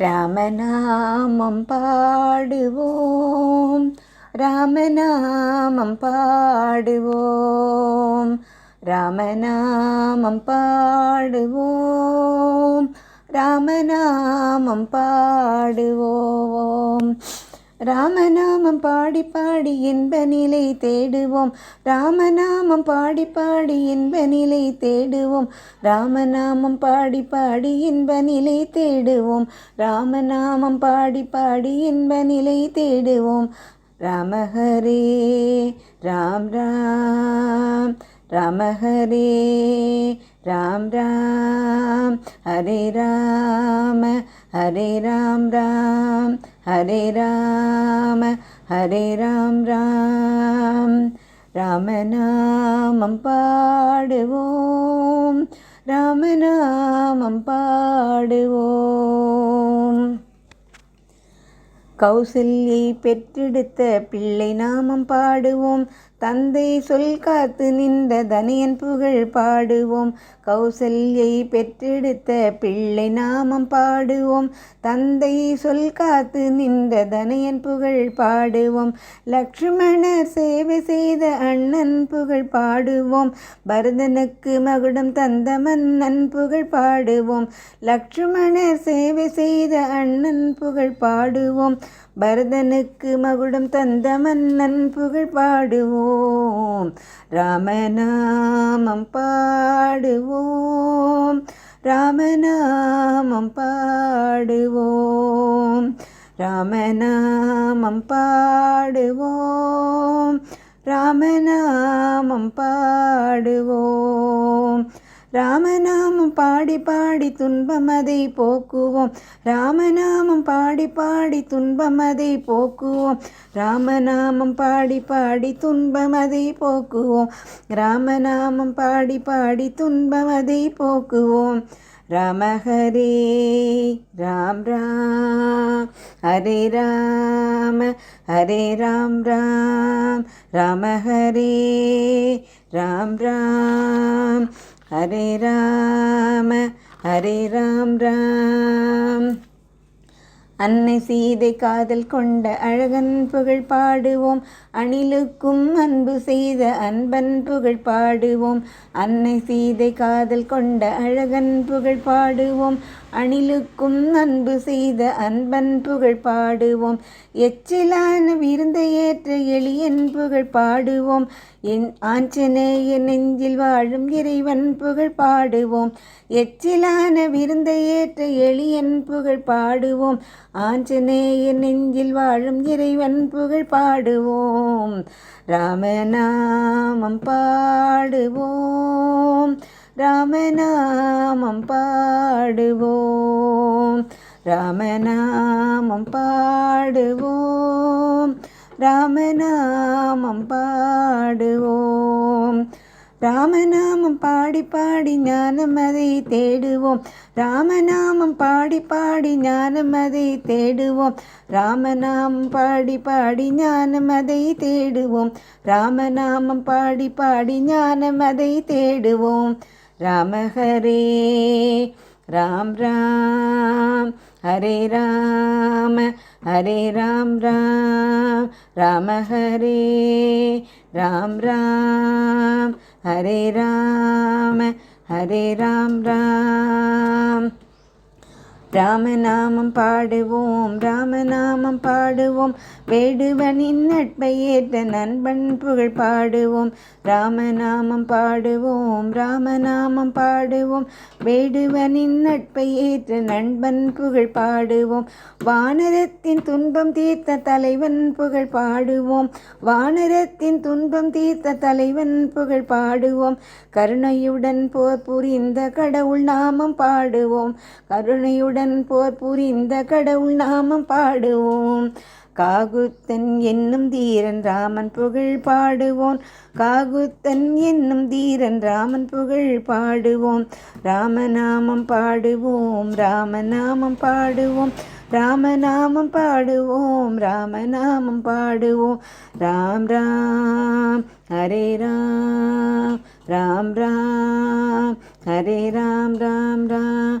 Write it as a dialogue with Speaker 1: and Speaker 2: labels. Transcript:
Speaker 1: ராமநாமம் பாடுவோம். ராமநாமம் பாடுவோம். ராமநாமம் பாடுவோம். ராமநாமம் பாடுவோம். ராமநாமம் பாடி பாடி இன்ப நிலை தேடுவோம். ராமநாமம் பாடி பாடி இன்ப நிலை தேடுவோம். ராமநாமம் பாடி பாடி இன்ப நிலை தேடுவோம். ராமநாமம் பாடி பாடி இன்ப நிலை தேடுவோம். ராமஹரே ராம் ராம் ராமஹரே ராம் ராம் ஹரே ராம ஹரே ராம் ராம். ஹரே ராம ஹரே ராம் ராம். ராமநாமம் பாடுவோம் ராமநாமம் பாடுவோம். கௌசல்யை பெற்றெடுத்த பிள்ளை நாமம் பாடுவோம். தந்தை சொல் காத்து நின்ற தனியன் புகழ் பாடுவோம். கௌசல்யை பெற்றெடுத்த பிள்ளை நாமம் பாடுவோம். தந்தை சொல் காத்து நின்ற தனியன் புகழ் பாடுவோம். லக்ஷ்மணர் சேவை செய்த அண்ணன் புகழ் பாடுவோம். பரதனுக்கு மகுடம் தந்த மன்னன் புகழ் பாடுவோம். லக்ஷ்மணர் சேவை செய்த அண்ணன் புகழ் பாடுவோம். பரதனுக்கு மகுடம் தந்த மன்னன் புகழ் பாடுவோம். ராமநாமம் பாடுவோம். ராமநாமம் பாடுவோம். ராமநாமம் பாடுவோம். ராமநாமம் பாடுவோம். ராமநாமம் பாடி பாடி துன்பமதை போக்குவோம். ராமநாமம் பாடி பாடி துன்பமதை போக்குவோம். ராமநாமம் பாடி பாடி துன்பமதை போக்குவோம். ராமநாமம் பாடி பாடி துன்பமதை போக்குவோம். ராம ஹரே ராம் ராம் ஹரே ராம ஹரே ராம் ராம் ராம ஹரே ராம் ராம். ஹரே ராம ஹரே ராம் ராம். அன்னை சீதை காதல் கொண்ட அழகன் புகழ் பாடுவோம். அணிலுக்கும் அன்பு செய்த அன்பன் புகழ் பாடுவோம். அன்னை சீதை காதல் கொண்ட அழகன் புகழ் பாடுவோம். அணிலுக்கும் அன்பு செய்த அன்பன் புகழ் பாடுவோம். எச்சிலான விருந்தை ஏற்ற எளியன் புகழ் பாடுவோம். என் ஆஞ்சநேய நெஞ்சில் வாழும் இறைவன் புகழ் பாடுவோம். எச்சிலான விருந்தை ஏற்ற எளியன் புகழ் பாடுவோம். ஆஞ்சநேய நெஞ்சில் வாழும் இறைவன் புகழ் பாடுவோம். ராமநாமம் பாடுவோம். பாடுவோம். ராமநாமம் பாடுவோம். ராமநாமம் பாடுவோம். ராமநாமம் பாடுவோம். ராமநாமம் பாடி பாடி ஞானம் அதை தேடுவோம். ராமநாமம் பாடி பாடி ஞானம் அதை தேடுவோம். ராமநாமம் பாடி பாடி ஞானம் அதை தேடுவோம். ராமநாமம் பாடி பாடி ஞானம் அதை தேடுவோம். ராமஹரே ராம் ராம். ஹரே ராம ஹரே ராம் ராம் ராம ஹரே ராம் ராம் ஹரே ராம ஹரே ராம் ராம். ராமநாமம் பாடுவோம் ராமநாமம் பாடுவோம். வேடுவனின் நட்பை ஏற்ற நண்பன் புகழ் பாடுவோம். ராமநாமம் பாடுவோம் ராமநாமம் பாடுவோம். வேடுவனின் நட்பை ஏற்ற நண்பன் புகழ் பாடுவோம். வானரத்தின் துன்பம் தீர்த்த தலைவன் புகழ் பாடுவோம். வானரத்தின் துன்பம் தீர்த்த தலைவன் புகழ் பாடுவோம். கருணையுடன் போர் புரிந்த கடவுள் நாமம் பாடுவோம். கருணையுடன் கடன் போர் புரிந்த கடவுள் நாமம் பாடுவோம். காகுத்தன் என்னும் தீரன் ராமன் புகழ் பாடுவோன் காகுத்தன் என்னும் தீரன் ராமன் புகழ் பாடுவோம். ராமநாமம் பாடுவோம் ராமநாமம் பாடுவோம். ராமநாமம் பாடுவோம் ராமநாமம் பாடுவோம். ராம் ராம் ஹரே ராம் ராம் ராம் ஹரே ராம் ராம் ராம்.